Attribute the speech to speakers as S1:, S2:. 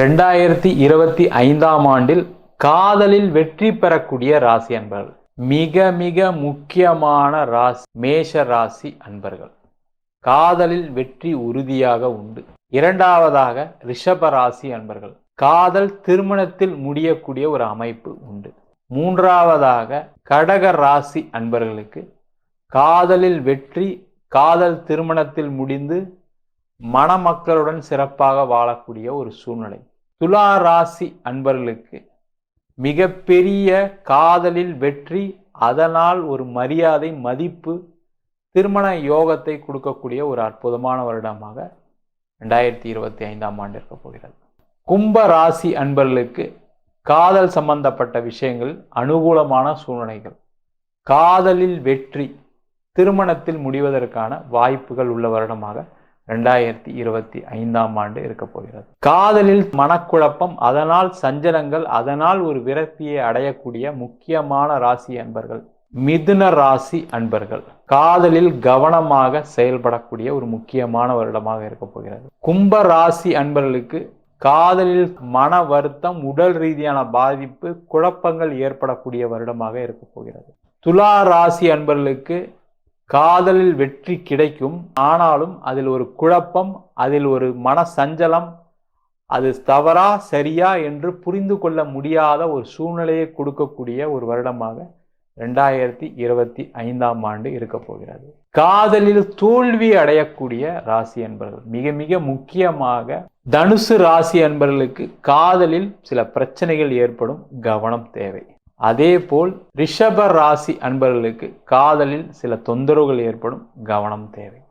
S1: ரெண்டாயிரத்தி இருபத்தி ஐந்தாம் ஆண்டில் காதலில் வெற்றி பெறக்கூடிய ராசி அன்பர்கள். மிக மிக முக்கியமான ராசி மேஷ ராசி அன்பர்கள். காதலில் வெற்றி உறுதியாக உண்டு. இரண்டாவதாக ரிஷப ராசி அன்பர்கள். காதல் திருமணத்தில் முடியக்கூடிய ஒரு அமைப்பு உண்டு. மூன்றாவதாக கடக ராசி அன்பர்களுக்கு காதலில் வெற்றி காதல் திருமணத்தில் முடிந்து மணமக்களுடன் சிறப்பாக வாழக்கூடிய ஒரு சூழ்நிலை. துலா ராசி அன்பர்களுக்கு மிகப்பெரிய காதலில் வெற்றி அதனால் ஒரு மரியாதை மதிப்பு திருமண யோகத்தை கொடுக்கக்கூடிய ஒரு அற்புதமான வருடமாக ரெண்டாயிரத்தி இருபத்தி ஐந்தாம் ஆண்டு இருக்க போகிறது. கும்ப ராசி அன்பர்களுக்கு காதல் சம்பந்தப்பட்ட விஷயங்கள் அனுகூலமான சூழ்நிலைகள். காதலில் வெற்றி திருமணத்தில் முடிவதற்கான வாய்ப்புகள் உள்ள வருடமாக ரெண்டாயிரத்தி இருபத்தி ஐந்தாம் ஆண்டு இருக்க போகிறது. காதலில் மனக்குழப்பம் அதனால் சஞ்சலங்கள் அதனால் ஒரு விரக்தியை அடையக்கூடிய முக்கியமான ராசி அன்பர்கள். மிதுன ராசி அன்பர்கள். காதலில் கவனமாக செயல்படக்கூடிய ஒரு முக்கியமான வருடமாக இருக்க போகிறது. கும்ப ராசி அன்பர்களுக்கு காதலில் மன வருத்தம் உடல் ரீதியான பாதிப்பு குழப்பங்கள் ஏற்படக்கூடிய வருடமாக இருக்க போகிறது. துலா ராசி அன்பர்களுக்கு காதலில் வெற்றி கிடைக்கும். ஆனாலும் அதில் ஒரு குழப்பம் அதில் ஒரு மன சஞ்சலம் அது தவறா சரியா என்று புரிந்து கொள்ள முடியாத ஒரு சூழ்நிலையை கொடுக்கக்கூடிய ஒரு வருடமாக ரெண்டாயிரத்தி இருபத்தி ஐந்தாம் ஆண்டு இருக்க போகிறது. காதலில் தோல்வி அடையக்கூடிய ராசி அன்பர்கள் மிக மிக முக்கியமாக தனுசு ராசி அன்பர்களுக்கு காதலில் சில பிரச்சனைகள் ஏற்படும் கவனம் தேவை. அதேபோல் ரிஷப ராசி அன்பர்களுக்கு காதலில் சில தொந்தரவுகள் ஏற்படும் கவனம் தேவை.